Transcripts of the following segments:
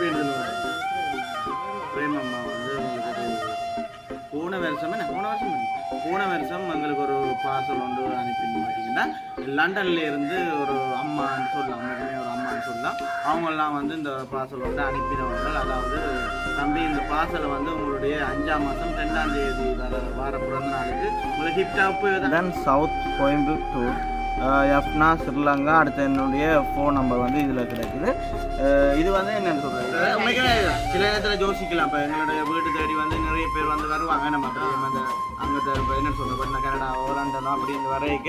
பேர் பிரேமம்மா வந்து எங்களுக்கு ஒரு போன வருஷம் என்ன போன வருஷம் போன வருஷம் எங்களுக்கு ஒரு பார்சல் ஒன்று அனுப்பின்னு பார்த்தீங்கன்னா லண்டன்லேருந்து ஒரு அம்மான்னு சொல்லலாம் ஒரு அம்மான்னு சொல்லலாம் அவங்கெல்லாம் வந்து இந்த பார்சல் வந்து அனுப்பினவர்கள் அதாவது தம்பி இந்த பார்சலை வந்து உங்களுடைய அஞ்சாம் மாதம் ரெண்டாம் தேதி வர வார பிறந்த நாளுக்கு உங்களுக்கு ஹிப்டாப்பு தான் சவுத் கோயம்புத்தூர் எஃப்னா ஸ்ரீலங்கா அடுத்து என்னுடைய ஃபோன் நம்பர் வந்து இதில் கிடைக்குது. இது வந்து என்னன்னு சொல்கிறது சில நேரத்தில் யோசிக்கலாம். இப்போ எங்களுடைய வீட்டு தேடி வந்து நிறைய பேர் வந்து வருவாங்க. நம்ம அந்த அங்கே இப்போ என்ன சொல்கிறது கனடா லண்டனோ அப்படின்னு வரைக்க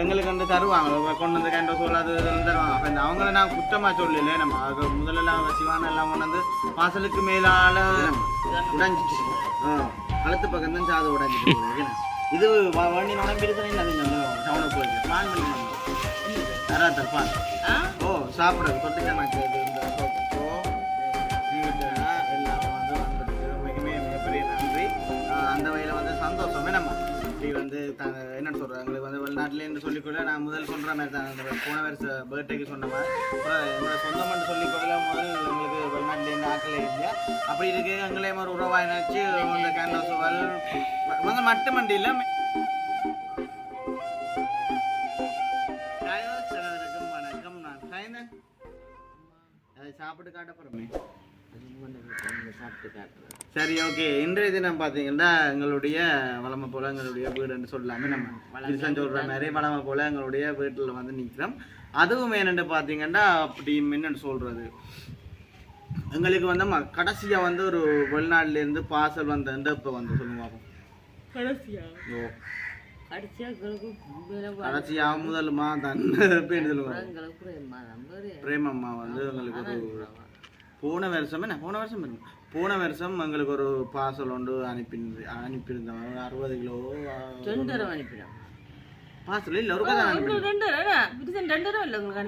எங்களுக்கு வந்து தருவாங்க. கொண்டு வந்து கேண்டோ சோல் அது இதெல்லாம் தருவாங்க. அப்போ இந்த அவங்கள நான் குற்றமாக சொல்லல. நம்ம அது முதல்ல சிவான எல்லாம் கொண்டு வந்து வாசலுக்கு மேலால உடைஞ்சிச்சு கழுத்து பக்கம் தான் சாது உடைஞ்சிட்டு போகுது. இது வ- வண்டி நுழைஞ்சு இல்லை டவுனுக்கு போயிருக்கு பிளான் பண்ணி தரா தருப்பான் ஓ வந்து தாங்க என்னன்னு சொல்கிறேன் எங்களுக்கு வந்து வெளிநாட்டிலேருந்து சொல்லிக்கொள்ள நான் முதல் சொல்கிற மாதிரி தான். அந்த போன வருஷ பர்த்டேக்கு சொன்ன மாதிரி. என்னோட எங்களோட சொந்தம்னு சொல்லிக்கொள்ள முதல் எங்களுக்கு வெளிநாட்டிலேருந்து ஆக்கல இல்லையா? அப்படி இருக்கு. எங்களே மாதிரி உறவாக நினச்சி இந்த கேண்டோஸ் வல் வந்து மட்டுமண்டி இல்லை வணக்கம். நான் அதை சாப்பிட்டு காட்ட போகிறோமே சரி ஓகே இன்றைய தினம் பார்த்தீங்கன்னா எங்களுடைய வளமை போல எங்களுடைய வீடுன்னு சொல்லலாமே நம்ம. கிருஷ்ணன் சொல்கிற மாதிரி வளமை போல எங்களுடைய வீட்டில் வந்து நிற்கிறோம். அதுவும் என்னென்னு பார்த்தீங்கன்னா அப்படி என்னன்னு சொல்கிறது எங்களுக்கு வந்து ம- கடைசியா வந்து ஒரு வெளிநாட்டிலேருந்து பார்சல் வந்த இப்போ வந்து சொல்லுவாங்க கடைசியா? ஓ. கடைசியா எங்களுக்கு வேலை கடைசியா முதலுமா தன். பேர் சொல்லுவாங்க எங்களுக்கு பிரேமா நம்பரு பிரேமம்மா வந்து எங்களுக்கு ஒரு போன வருஷம் என்ன? போன வருஷம்? போன வருஷம் எங்களுக்கு ஒரு பார்சல் ஒன்று அனுப்பி அனுப்பியிருந்தோம். அறுபது கிலோ ரெண்டரை அனுப்பினோம். பார்சல் இல்லை ஒரு கதை ரெண்டரை விருதன் ரெண்டரை இல்லை உங்களுக்கு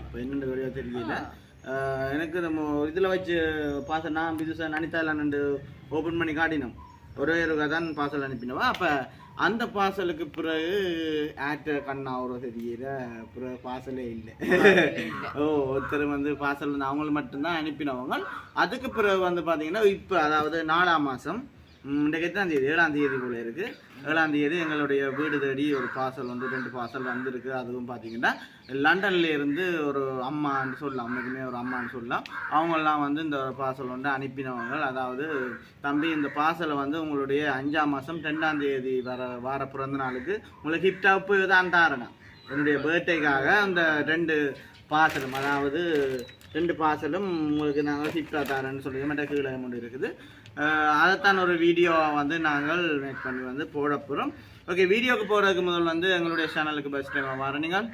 இப்போ என்னென்ன வழியாக தெரியல. ஆஹ் எனக்கு நம்ம இதில் வச்சு பார்சல் நான் புதுசாக நனிதாலாண்டு ஓப்பன் பண்ணி காட்டினோம். ஒரே ஒரு தான் பார்சல் அனுப்பினவா அப்போ அந்த பார்சலுக்கு பிறகு ஆட்ட கண்ணா ஒரு தெரியல பிறகு பார்சலே இல்லை. ஓ ஒருத்தர் வந்து பார்சல் வந்து அவங்கள மட்டும்தான் அனுப்பினவங்க. அதுக்கு பிறகு வந்து பார்த்தீங்கன்னா இப்போ அதாவது நாலாம் மாதம் இன்றைக்கு எத்தனாம் தேதி? ஏழாம் தேதி போல இருக்குது ஏழாம் தேதி எங்களுடைய வீடு தேடி ஒரு பார்சல் வந்து ரெண்டு பார்சல் வந்திருக்கு. அதுவும் பார்த்தீங்கன்னா லண்டன்லேருந்து ஒரு அம்மான்னு சொல்லலாம். அம்மைக்குமே ஒரு அம்மான்னு சொல்லலாம். அவங்கெல்லாம் வந்து இந்த பார்சல் வந்து அனுப்பினவங்க. அதாவது தம்பி இந்த பார்சலை வந்து உங்களுடைய அஞ்சாம் மாதம் ரெண்டாம் தேதி வர வார பிறந்த நாளுக்கு உங்களுக்கு ஹிப்டாப்பு தான் தாரணம் என்னுடைய பர்த்டேக்காக அந்த ரெண்டு பார்சலும் அதாவது ரெண்டு பார்சலும் உங்களுக்கு நாங்கள் ஷிஃப்டாக தரேன்னு சொல்லி மட்டும் கீழே அமௌண்ட் இருக்குது. அதைத்தான் ஒரு வீடியோவை வந்து நாங்கள் மேக் பண்ணி வந்து போட போகிறோம் ஓகே வீடியோவுக்கு போகிறதுக்கு முதல் வந்து எங்களுடைய சேனலுக்கு பெஸ்ட் டைம் வர நீங்கள்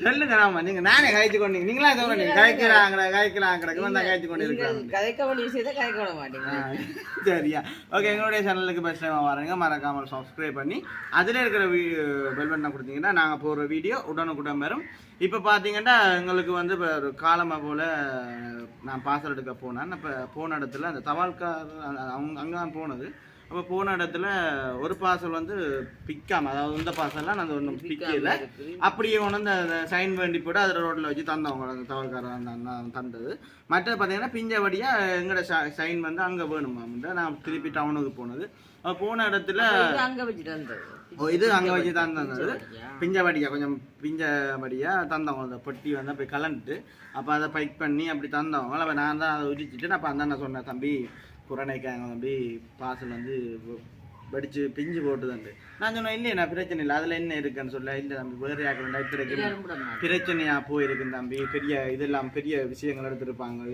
சொல்லுங்க ராமா நீங்க நானே கழிச்சு கொண்டு நீங்களா சொல்றீங்க கழிக்கிறாங்க கழிக்கிறாங்க வந்தா கழிச்சு கொண்டு இருக்கிறாங்க கதைக்க வேண்டிய விஷயத்தை கதைக்க விட மாட்டீங்க சரியா. ஓகே எங்களுடைய சேனலுக்கு பெஸ்ட் டைம் வரீங்க. மறக்காமல் சப்ஸ்கிரைப் பண்ணி அதில் இருக்கிற பெல் பட்டனை கொடுத்தீங்கன்னா நாங்கள் போடுற வீடியோ உடனுக்குடன் வரும். இப்போ பார்த்தீங்கன்னா எங்களுக்கு வந்து இப்போ ஒரு காலமாக போல் நான் பார்சல் எடுக்க போனேன். இப்போ போன இடத்துல அந்த தபால்கார் அந்த- அவங்க அங்கே தான் போனது. அப்போ போன இடத்துல ஒரு பார்சல் வந்து பிக்காம அதாவது இந்த பார்சல்லாம் நாங்கள் ஒன்றும் பிக்கல. அப்படியே கொண்டு அந்த சைன் வேண்டி போட்டு அதில் ரோட்டில் வச்சு தந்தவங்க அந்த தவறுக்காரன் அந்த அண்ணா தந்தது. மற்றது பார்த்தீங்கன்னா பிஞ்சபடியாக எங்களோட சைன் வந்து அங்கே வேணுமாம்ட்டு நான் திருப்பி டவுனுக்கு போனது. அப்ப போன இடத்துல அங்க வச்சுட்டு வந்தது. இது அங்கே வச்சு தான் தந்தது. பிஞ்சபடியா கொஞ்சம் பிஞ்சபடியா தந்தவங்க அந்த பொட்டி வந்து அப்படி கலந்துட்டு அப்போ அதை பைக் பண்ணி அப்படி தந்தவங்க அப்போ நான் தான் அதை உரிச்சிட்டு அப்போ அந்த அண்ணன் சொன்னேன் தம்பி குரணைக்காங்க தம்பி பார்சல் வந்து வெடிச்சு பிஞ்சு போட்டுதுண்டு. நான் சொன்னேன் இல்லையே நான் பிரச்சனை இல்லை. அதில் என்ன இருக்குன்னு சொல்ல. இல்லை தம்பி வேறு யாக்கில் இத்திரைக்கு எல்லாரும் விட மாட்டேன் பிரச்சனையா போயிருக்கு தம்பி. பெரிய இதெல்லாம் பெரிய விஷயங்கள் எடுத்திருப்பாங்க.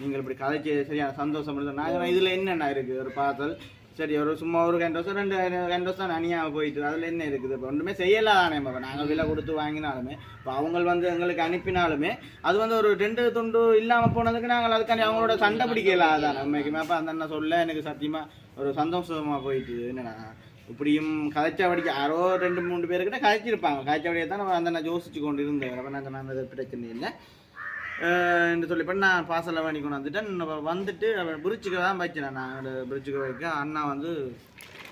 நீங்கள் இப்படி கதைச்சு சரியான சந்தோஷம் நான் சொன்னேன், இதுல என்னென்ன இருக்கு? ஒரு பார்சல் சரி ஒரு சும்மா ஒரு கண்டோசம் ரெண்டு கண்டோசம் அணியாக போயிட்டு. அதில் என்ன இருக்குது? இப்போ ஒன்றுமே செய்யலாதானே இப்போ நாங்கள் விலை கொடுத்து வாங்கினாலுமே. இப்போ அவங்க வந்து எங்களுக்கு அனுப்பினாலுமே அது வந்து ஒரு ரெண்டு துண்டு இல்லாமல் போனதுக்கு நாங்கள் அதுக்காண்டி அவங்களோட சண்டை பிடிக்கல அதான் உண்மைக்குமே. அப்போ அந்த அண்ணன் சொல்ல எனக்கு சத்தியமாக ஒரு சந்தோஷமாக போயிட்டு என்னடா இப்படியும் கதைச்சபடிக்கு யாரோ ரெண்டு மூணு பேர்கிட்ட கதைச்சிருப்பாங்க. கதைச்சபடியை தான் நம்ம அந்த நான் யோசிச்சு கொண்டு இருந்தேன் அப்போ நான் அந்த பிரச்சனை இல்லை. என்று சொல்லி பண்ண நான் பாசலை பண்ணி கொண்டு வந்துட்டேன். நான் வந்துட்டு பிரிட்ஜுக்கு தான் வச்சேன் நான். பிரிட்ஜுக்கு வைக்க அண்ணா வந்து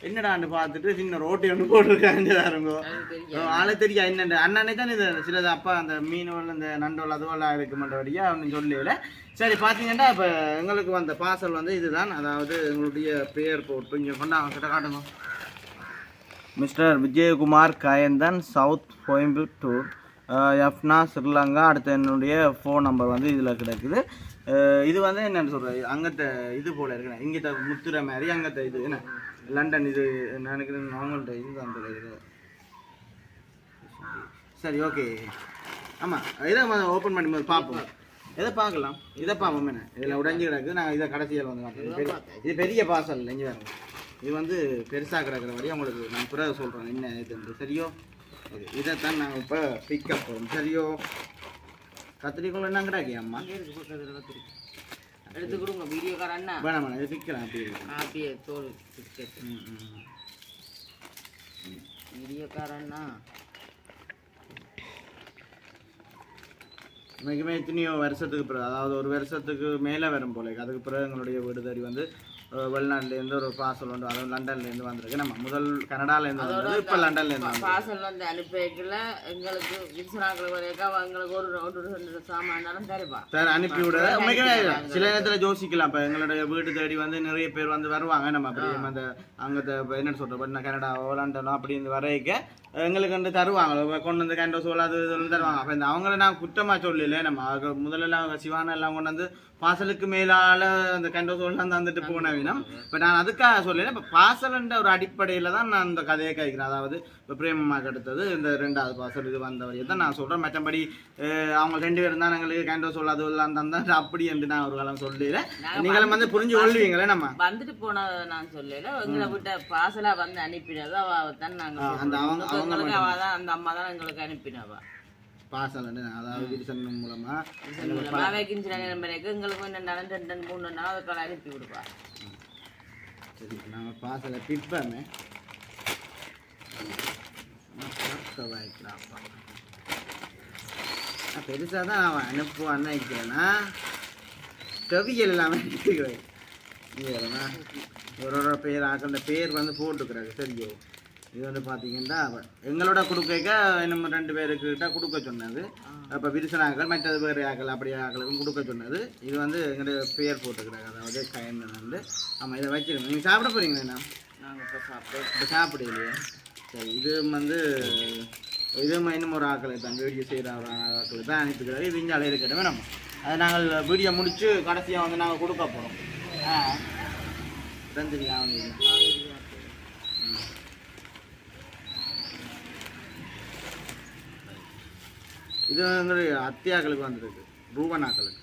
என்னடான்னு பார்த்துட்டு சின்ன ரோட்டி ஒன்று போட்டிருக்காங்க ஆளே தெரியா என்னண்டு? அண்ணனே தான் இது சிலது அப்பா அந்த மீனவல் இந்த நண்டோல் அதுவெல்லாம் இருக்குமென்றபடியா அப்படின்னு சொல்லல சரி பார்த்தீங்கன்னா இப்போ எங்களுக்கு வந்த பார்சல் வந்து இதுதான். அதாவது எங்களுடைய பேர் போட்டு இங்கே கொண்டாங்க கிட்ட காட்டுங்க. Mister Vijayakumar Kayanthan south Coimbatore. எஃப்னா Sri Lanka அடுத்து என்னுடைய ஃபோன் நம்பர் வந்து இதில் கிடைக்குது. இது வந்து என்னென்னு சொல்கிறது அங்கத்தை இது போல் இருக்குண்ணே இங்கிட்ட முத்துற மாதிரி அங்கத்தை இது என்ன? லண்டன் இது நினைக்கிறேன் அவங்கள்ட்ட இது அந்த இது சரி ஓகே ஆமாம் இதை ஓப்பன் பண்ணும்போது போது பார்ப்போம். எதை பார்க்கலாம். இதை பார்ப்போம் என்ன? இதில் உடைஞ்சு கிடக்குது நாங்கள் இதை கடைசியில் வந்து காட்டுறேன். இது பெரிய- பார்சல் பாசல் இங்கே வேறு. இது வந்து பெருசாக கிடக்கிற வரையும் உங்களுக்கு நான் பிறகு சொல்கிறேன் என்ன இது சரியோ? ஓகே இதைத்தான் நாங்கள் இப்போ பிக்கப் போகிறோம் சரியோ? கத்திரிக்கோள் என்ன கிடாக்கி அம்மா? எடுத்து கொடுங்க வீடியோக்கார அண்ணா. வேணாம் வேணாம். இது பிக்கிறேன் அப்படி இருக்கு. அப்படியே தோல் பிஸ்கெட் ம் ம் வீடியோக்கார அண்ணா. இன்னைக்குமே எத்தனையோ வருஷத்துக்கு பிறகு அதாவது ஒரு வருஷத்துக்கு மேலே வரும் போல அதுக்கு பிறகு எங்களுடைய வீடு தேடி வந்து வெளிநாட்டுலேருந்து ஒரு பார்சல் உண்டு அதுவும் லண்டன்லேருந்து வந்திருக்கு. நம்ம முதல் கனடாலேருந்து வந்தது இப்போ லண்டன்லேருந்து வந்தது பார்சல் வந்து அனுப்பி வைக்கல. எங்களுக்கு வரைக்கும் எங்களுக்கு ஒரு ஒரு சாமானாலும் தருவா சார் அனுப்பி விட. சில நேரத்தில் யோசிக்கலாம். இப்போ எங்களுடைய வீடு தேடி வந்து நிறைய பேர் வந்து வருவாங்க. நம்ம அப்படியே அந்த அங்கே என்ன சொல்கிறோம் கனடாவோ லண்டனோ அப்படி வரைக்க எங்களுக்கு வந்து தருவாங்க. கொண்டு வந்து கேண்டோஸ் சோல் அது இதுன்னு தருவாங்க. அப்போ இந்த அவங்கள நான் குற்றமாக சொல்லல நம்ம முதல்ல அவங்க சிவான எல்லாம் கொண்டு வந்து பாசலுக்கு மேலால அந்த கேண்டோஸ் எல்லாம் தந்துட்டு போன வினம் இப்போ நான் அதுக்காக சொல்லலை இப்போ பாசல்ன்ற ஒரு அடிப்படையில் தான் நான் இந்த கதையை கேட்கிறேன். அதாவது இப்போ பிரேமமாக எடுத்தது இந்த ரெண்டாவது பாசல் இது வந்த வரையை தான் நான் சொல்கிறேன் மற்றபடி அவங்க ரெண்டு பேரும் தான் எங்களுக்கு கேண்டோ சோல் அது எல்லாம் தந்தா அப்படி என்று நான் ஒரு காலம் சொல்லல நீங்களும் வந்து புரிஞ்சு கொள்வீங்களே நம்ம? வந்துட்டு போனதை நான் சொல்லல. எங்களை விட்ட பார்சலா வந்து அனுப்பினது அவ தான் நாங்க ஆ, அந்த அவங்க- சொல்றோம். எங்களுக்கு அவ தான் அந்த அம்மா தான் எங்களுக்கு அனுப்பினவா. பாசல் அதாவது விரிசன் மூலமா? நேரம் வரைக்கும் எங்களுக்கு என்ன ரெண்டு ரெண்டு மூணு நாள் அதுக்காக அனுப்பி விடுவா. சரி நம்ம பாசலை பிற்பமே பெருசாக தான் அவன் அனுப்புவான்னு நினைக்கிறேன்னா கவியல் இல்லாமல் நினைக்கிறேன் ஒரு ஒரு பேர் ஆக்கிற பேர் வந்து போட்டுக்கிறாங்க சரியோ. இது வந்து பார்த்தீங்கன்னா எங்களோட கொடுக்க இன்னும் ரெண்டு பேருக்கிட்ட கொடுக்க சொன்னது. அப்போ விரிசனாக்கள் மற்றது வேறு ஆக்கள் அப்படி ஆக்களுக்கும் கொடுக்க சொன்னது. இது வந்து எங்களுடைய பேர் போட்டுக்கிறாங்க அதாவது கயந்தன் வந்து. ஆமாம் இதை வச்சுருங்க. நீங்கள் சாப்பிட போகிறீங்களா நாங்க இப்போ சாப்பிட்டு இப்போ சாப்பிடலையே. சரி இது வந்து இது இன்னும் ஒரு ஆக்களை தான் வீடியோ செய்கிற ஒரு ஆக்களை தான் அனுப்பிக்கிறாரு இது இங்கே இருக்கட்டும் நம்ம அதை நாங்கள் வீடியோ முடிச்சு கடைசியாக வந்து நாங்கள் கொடுக்க போகிறோம் ஆ. இது வந்து அத்தியாக்களுக்கு வந்திருக்கு. ரூபனாக்களுக்கு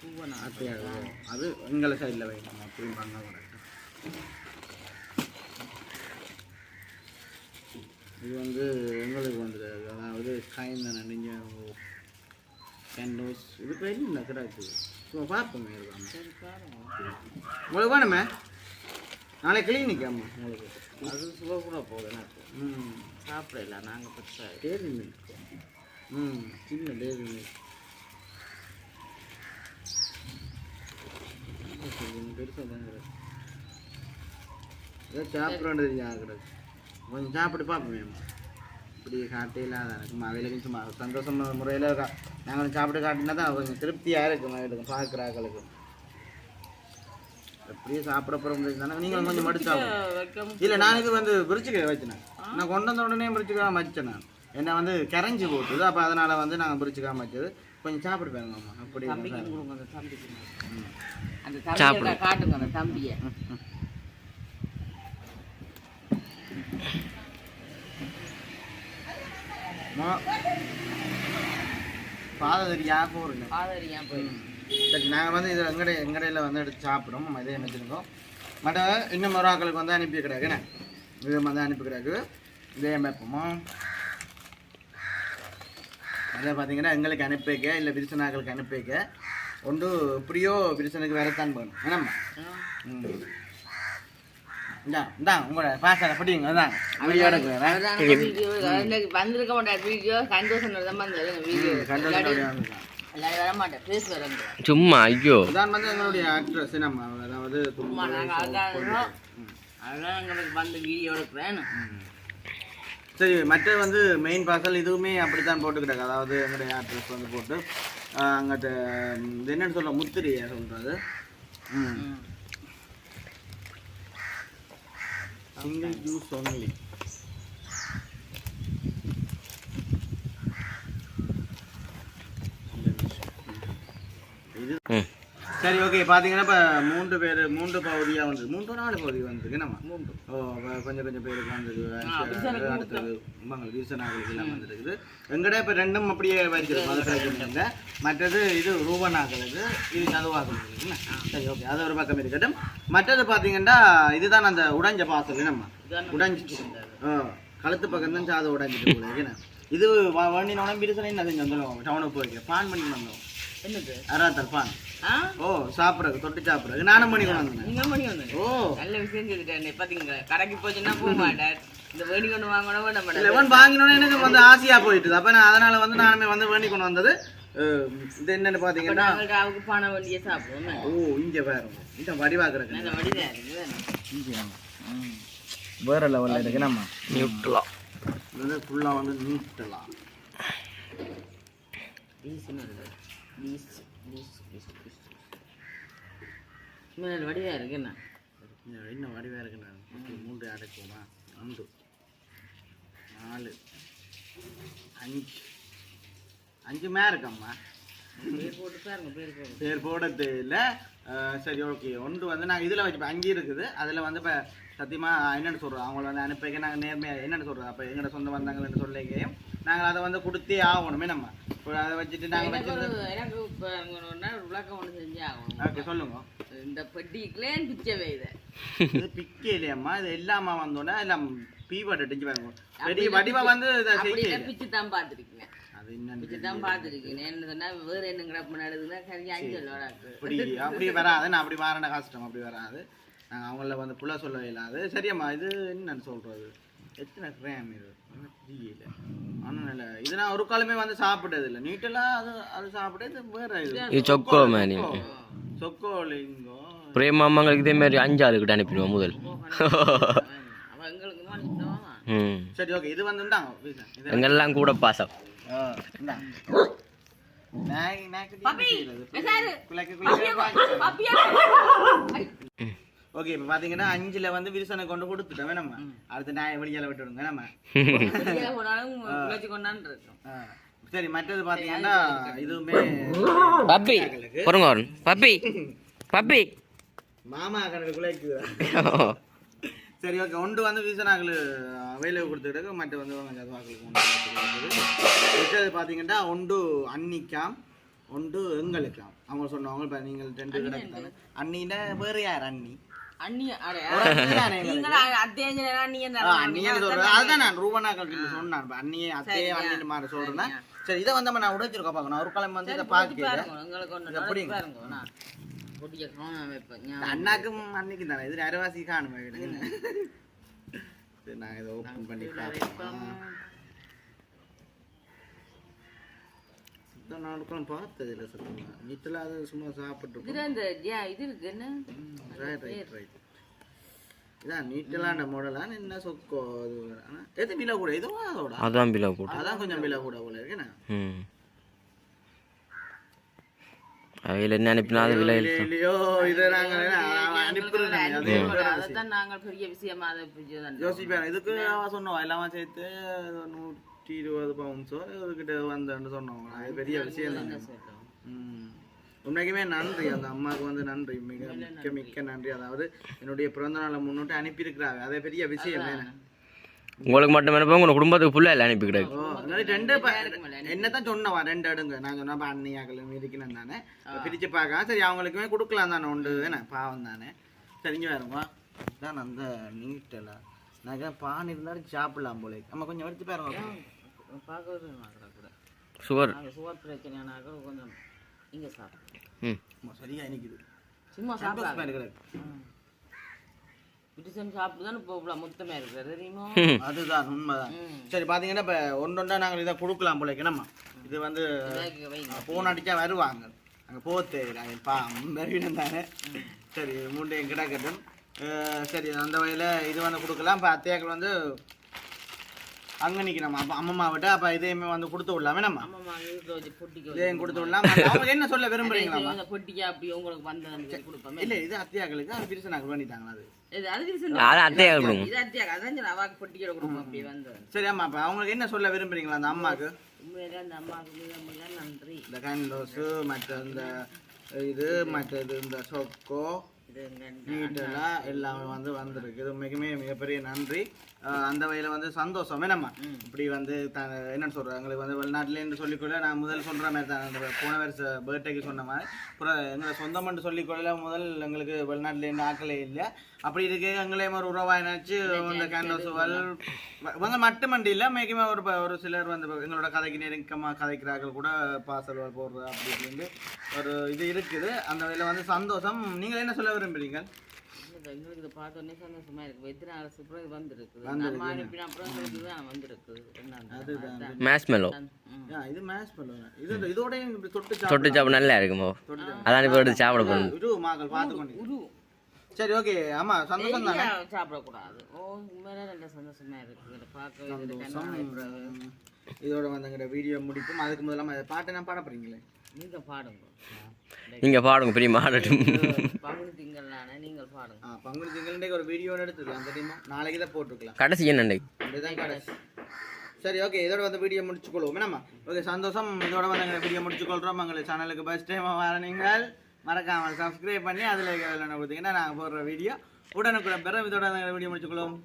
பூவனா அத்தியாக்கள். அது எங்களை சைடில் வைக்கணும் அப்படி பண்ண இது வந்து எங்களுக்கு வந்துருக்கு அதாவது கைந்த நீங்கள் கேண்டோஸ் இது பேர் இல்லை கிடக்கு ஸோ பார்ப்போமே உங்களுக்கு வேணுமே? நாளை கிளினிக் அம்மா? உங்களுக்கு. அது சுக கூட போகுது எனக்கு ம். சாப்பிடல நாங்க பெருசா. டேரி மில்க் ம் சின்ன டேரி மில்க் பெருசாக தான் கிடக்கு ஏதோ சாப்பிட்றது கிடக்கு? கொஞ்சம் சாப்பிட்டு பார்ப்போமே. இப்படி காட்டையில் சும்மா அவைகளுக்கும் சும்மா சந்தோஷம் முறையில் நாங்களும் சாப்பிட்டு காட்டினா தான் கொஞ்சம் திருப்தியாக இருக்கும். அவைகளுக்கும் பார்க்குறாங்களுக்கு அப்படியே சாப்பிட போகிற முடியாது தானே நீங்களும் கொஞ்சம் மடிச்சு சாப்பிடுங்க வைக்க இல்லை நான் இது வந்து பிரிச்சுக்க வச்சேன் நான். கொண்டு வந்த உடனே பிரிச்சுக்காம வச்சேன் நான். என்ன வந்து கரைஞ்சி போட்டுது. அப்போ அதனால் வந்து நாங்கள் பிரிச்சுக்காம வச்சது கொஞ்சம் சாப்பிட்டு பாருங்க அம்மா. அப்படி அந்த தம்பியை காட்டுங்க அந்த தம்பியை. பாதரியா போகிறேன் ஆதரியா போய் சரி நாங்கள் வந்து இதில் எங்கடை எங்கடையில் வந்து எடுத்து சாப்பிடுறோம் நம்ம இதே நினச்சிருக்கோம் மற்ற இன்னும் ஒரு ஆக்களுக்கு வந்து அனுப்பி கிடக்குண்ணே இது வந்து அனுப்பி கிடக்கு இதே மேப்போமா அதே பார்த்தீங்கன்னா எங்களுக்கு அனுப்பி வைக்க இல்லை விரிசனாக்களுக்கு அனுப்பி வைக்க. ஒன்று இப்படியோ விரிசனுக்கு வேறத்தான் போகணும் என்னம்மா ம் இந்தா இந்தா உங்களோட பாசலை படிங்க அதான் வீடியோ எடுக்கிறேன் வீடியோ வந்திருக்க மாட்டேன் வீடியோ சந்தோஷம் வீடியோ. சும்மா ஐயோ. இதான் வந்து எங்களுடைய ஆக்ட்ரஸ் நம்ம அதாவது சும்மா நாங்கள் அதான் அதான் எங்களுக்கு வந்து வீடியோ எடுக்கிறேன் சரி மற்ற வந்து மெயின் பார்சல் இதுவுமே அப்படித்தான் போட்டுக்கிட்டாங்க அதாவது எங்களுடைய ஆக்ட்ரஸ் வந்து போட்டு அங்கிட்ட என்னன்னு சொல்ல முத்திரையா சொல்றது. ம். சிங்கிள் யூஸ் ஒன்லி இது ம் சரி ஓகே பார்த்தீங்கன்னா இப்போ மூன்று பேர் மூன்று பகுதியாக வந்து மூன்று நாலு பகுதி வந்திருக்கு. நம்ம மூன்று. ஓ கொஞ்சம் கொஞ்சம் பேருக்கு வந்தது விசனுக்கு அடுத்தது மங்கள் வீசனாக்களுக்கு எல்லாம் வந்துருக்குது. எங்கட இப்போ ரெண்டும் அப்படியே வச்சிருக்கு இல்லை மற்றது இது ரூபனாக்களுக்கு இது சதுவாக்களுக்கு என்ன? சரி ஓகே அது ஒரு பக்கம் இருக்கட்டும். மற்றது பார்த்தீங்கன்னா இதுதான் அந்த உடைஞ்ச பாசல். நம்ம உடைஞ்சிச்சு. ஓ கழுத்து பக்கம் தான் சாதை உடைஞ்சிட்டு போல இது வண்டினோட விரிசனை என்ன? செஞ்சு வந்துடும் டவுனுக்கு போய்க்கு பான் பண்ணி வந்தோம். என்னது? அறாத்தல் பான் ஓ சாப்பிட்றது தொட்டு சாப்பிட்றது நானும் கொண்டு வந்தேன். நீங்க பண்ணி வந்தீங்க? ஓ. நல்ல விஷயம் சொல்லிட்டேன். பாத்தீங்க கடைக்கு போச்சுன்னா போக மாட்டேன் இந்த வேணி கொண்டு வாங்கணும் வேண மாட்டேன் லெவன் வாங்கினோடனே எனக்கு வந்து ஆசையா போயிட்டுது. அப்ப நான் அதனால வந்து நானுமே வந்து வேண்டி கொண்டு வந்தது. இது என்னன்னு பாத்தீங்கன்னா நாங்கள் அவருக்கு பண வண்டியை சாப்பிடுவோம். ஓ இங்க வேற. இந்த வடிதான் இருக்குது வேற. லெவல்ல இருக்கு. நம்ம நியூட்ரலா. இது ஃபுல்லா வந்து பீஸ் பீஸ் பீஸ் பீஸ் நல்ல வடிவா இருக்கு என்ன? இன்னும் வடிவா இருக்கு நான். ஓகே, மூன்று அடைக்குமா ஒன்று நாலு. அஞ்சு. அஞ்சு மே இருக்கம்மா. பேர் போட தெரியல அஹ் சரி ஓகே. ஒன்று வந்து நாங்கள் இதில் வச்சுப்போம் அங்கே இருக்குது. அதில் வந்து இப்போ சத்தியமாக என்னென்னு சொல்கிறோம் அவங்கள வந்து அனுப்பிக்க நாங்கள் நேர்மையாக என்னென்னு சொல்கிறோம் அப்போ எங்களோட சொந்த வந்தாங்கன்னு சொல்லிக்கையும் நாங்கள் அதை வந்து கொடுத்தே ஆகணுமே. நம்ம இப்போ அதை வச்சுட்டு நாங்கள் வச்சு ஒரு எனக்கு இப்போ விளக்கம் ஒன்று செஞ்சு ஆகணும். ஓகே சொல்லுங்க. இந்த பெட்டிக்குலேன்னு பிச்சை இதை. இது பிக்கே இல்லையம்மா. இது எல்லாமா வந்தோடனே எல்லாம் பீவட் அடிச்சு பாருங்க. பெரிய வடிவா வந்து பிச்சு தான் பார்த்துருக்கீங்க. அப்படி வராது. நான் அப்படி மாறின கஷ்டம் அப்படி வராது. நாங்கள் அவங்கள வந்து புள்ள சொல்ல இல்லாது சரியம்மா இது என்னன்னு சொல்றது? எத்தனை கிராம் இது? தெரியல ஆனால் இது நான் ஒரு காலமே வந்து சாப்பிட்டது இல்லை நீட்டெல்லாம் அது அது சாப்பிட்டது வேற இது. இது சொக்கோ சொக்கோலிங்கோ பிரேமாமாங்களுக்கு இதே மாதிரி அஞ்சு ஆளுக்கிட்ட அனுப்பிடுவோம் முதல். ம். சரி ஓகே இது வந்து எங்கெல்லாம் கூட பாசம். ஓகே இப்போ பார்த்தீங்கன்னா அஞ்சுல வந்து விரிசனை கொண்டு கொடுத்துட்டோமே நம்ம அடுத்து நாயை வெளியால விட்டுடுங்க நம்ம சரி மற்றது பார்த்தீங்கன்னா இதுவுமே பப்பி பொறுங்க பப்பி பப்பி. மாமா கணக்கு குலைக்குது சரி ஓகே ஒன்று வந்து வீசனாக்கள் வேலையை கொடுத்துக்கிட்டு மற்ற வந்து கொடுத்துக்கிட்டு மிச்சது பார்த்தீங்கன்னா ஒன்று அன்னிக்காம் ஒன்று எங்களுக்காம். அவங்க சொன்னவங்க இப்போ நீங்கள் ரெண்டு கிடக்கு அண்ணின்னா வேறு யார் அண்ணி? நீங்களா சரி இதை வந்து நான் உடைச்சிருக்கோம். பார்க்கணும் ஒரு கிழமை வந்து இதை ஞாபகம். அண்ணாக்கும் அன்னைக்கு தானே. இது அரைவாசி காணுமே நான் இதை ஓப்பன் பண்ணி பார்ப்போம். இத்தனை நாளுக்கும் பார்த்தது இல்லை சத்தமா. வீட்டில் அது சும்மா சாப்பிட்டு இந்த ஏன் இது இருக்கு என்ன? ரைட் ரைட் ரைட் இதான் நீட்டலான மாடலான என்ன சொக்கோ அது. ஆனால் எது விலை கூட இதுவும் அதோட. அதான் பிலா கூட. அதான் கொஞ்சம் விலை கூட போல இருக்குண்ணா ம். அவையில் என்ன அனுப்பினா அது விலை இல்லையோ இதை நாங்கள் அதைத்தான் நாங்கள் பெரிய விஷயமா அதை யோசிப்பேன் இதுக்கு சொன்னோம் எல்லாமே சேர்த்து நூற்றி இருபது பவுன்ஸோ இதுக்கிட்ட வந்தேன்னு சொன்னோம் அது பெரிய விஷயம் தானே ம். உண்மைக்குமே நன்றி அந்த அம்மாவுக்கு வந்து நன்றி மிக மிக்க மிக்க நன்றி அதாவது என்னுடைய பிறந்த நாளை முன்னிட்டு அனுப்பியிருக்கிறாங்க அதே பெரிய விஷயம் தானே உங்களுக்கு மட்டும் அனுப்ப உங்க குடும்பத்துக்கு ஃபுல்லாக இல்லை அனுப்பி அதனால ரெண்டு என்னதான் சொன்னவா ரெண்டு அடுங்க நான் சொன்னப்ப அண்ணியாக்கள் இருக்கணும் தானே பிரிச்சு பார்க்க சரி அவங்களுக்குமே கொடுக்கலாம் தானே உண்டு என்ன பாவம் தானே தெரிஞ்சு வருமா தான் அந்த நீட்டல நகை பான் இருந்தாலும் சாப்பிடலாம் போல நம்ம கொஞ்சம் எடுத்து பாருங்க பார்க்கறது கூட சுகர் சுகர் பிரச்சனைனாக்க கொஞ்சம் இங்கே சாப்பிடும் ம். ஆமா, சரியா நிக்குது சும்மா சாப்பிடாது. இருக்கிறது. பிடிச்சன் சாப்பிட்டு தான் இப்போ இவ்வளோ மொத்தமாக அதுதான் உண்மைதான். சரி பாத்தீங்கன்னா இப்ப ஒன்று ஒன்றா நாங்கள் இதை கொடுக்கலாம் போல நம்ம இது வந்து ஃபோன் அடிச்சா வருவாங்க. அங்கே போக தேவையில்லை பா தானே. சரி மூண்டு எங்கிட்ட கட்டும் சரி அந்த வகையில் இது வந்து கொடுக்கலாம். இப்போ அத்தையாக்கள் வந்து அங்கே நிற்கணும் அப்போ அம்மம்மா விட்டு அப்போ இதையுமே வந்து கொடுத்து விடலாமே நம்ம. இதையும் கொடுத்து விடலாம்? அவங்க என்ன சொல்ல விரும்புறீங்களா அந்த பொட்டிக்கா அப்படி உங்களுக்கு வந்தது கொடுப்போமே. இல்லை இது அத்தியாக்களுக்கு அது பிரிச்சு நாங்கள் பண்ணிட்டாங்களா அது? சரி ஆமாம் அப்போ அவங்களுக்கு என்ன சொல்ல விரும்புறீங்களா அந்த அந்த அம்மாவுக்கு நன்றி. இந்த கேண்டோஸு மற்ற இந்த இது மற்றது இந்த சொக்கோ நீட்டெல்லாம் எல்லாமே வந்து வந்திருக்கு. இது மிகமே மிகப்பெரிய நன்றி. அந்த வகையில் வந்து சந்தோஷம். என்னம்மா இப்படி வந்து த என்னன்னு சொல்கிறேன் எங்களுக்கு வந்து வெளிநாட்டிலேருந்து சொல்லிக்கொள்ள நான் முதல் சொல்கிற மாதிரி தான். அந்த போன வருஷம் பர்த்டேக்கு சொன்ன மாதிரி. அப்புறம் எங்களை சொந்தம்னு சொல்லிக்கொள்ள முதல் எங்களுக்கு வெளிநாட்டிலேருந்து ஆக்கலே இல்லை. அப்படி இருக்கு எங்களே ஒரு உறவாக நினச்சி இந்த கேண்டோஸுவல் இவங்க மட்டுமண்டி இல்லை. மிகமே ஒரு ஒரு சிலர் வந்து எங்களோட கதைக்கு நெருக்கமாக கதைக்கிறார்கள் கூட. பாசல் போடுறது அப்படி இப்படின்னு ஒரு இது இருக்குது. அந்த வகையில் வந்து சந்தோஷம். நீங்கள் என்ன சொல்ல விரும்புறீங்க இல்ல, எங்களுக்கு இதை பார்த்த உடனே சந்தோஷமா இருக்கு. எத்தனை அரசு அப்புறம் இது வந்திருக்கு. நம்ம அனுப்பின அப்புறம் வந்திருக்கு. என்ன அதுதான் மேஷ் மெலோ இது மேஷ் பண்ணுவேன் இது இதோட தொட்டு தொட்டு சாப்பிட நல்லா இருக்குமோ அதான் இப்போ சாப்பிட போகணும் இரு மாக்கள் பார்த்து கொண்டு. சரி ஓகே ஆமா சந்தோஷம் தானே? சாப்பிடக்கூடாது. ஓ உண்மையிலே நல்ல சந்தோஷமா இருக்கு. இதை பார்க்க இதோட வந்து எங்கிட்ட வீடியோ முடிப்போம் அதுக்கு முதல்ல பாட்டை நான் பாட போறீங்களே? நீங்க பாடுங்க. நீங்கள் பாடுங்க பெரிய மாடட்டும் பங்குனி திங்கள் நானே நீங்கள் பாடுங்க. ஆ பங்குனி திங்கள்ன்றைக்கு ஒரு வீடியோ எடுத்துக்கலாம் தெரியுமா? நாளைக்கு தான் போட்டுக்கலாம் கடைசி என்னண்டை அப்படிதான் கடைசி. சரி ஓகே இதோட வந்து வீடியோ முடிச்சுக்கொள்வோம். என்னம்மா? ஓகே சந்தோஷம். இதோட வந்து எங்களை வீடியோ முடிச்சுக்கொள்கிறோம் எங்களை சேனலுக்கு ஃபஸ்ட் டைம் வர நீங்கள் மறக்காமல் சப்ஸ்கிரைப் பண்ணி அதில் கொடுத்தீங்கன்னா நாங்கள் போடுற வீடியோ உடனுக்குடன் பெற இதோட வீடியோ முடிச்சுக்கொள்வோம்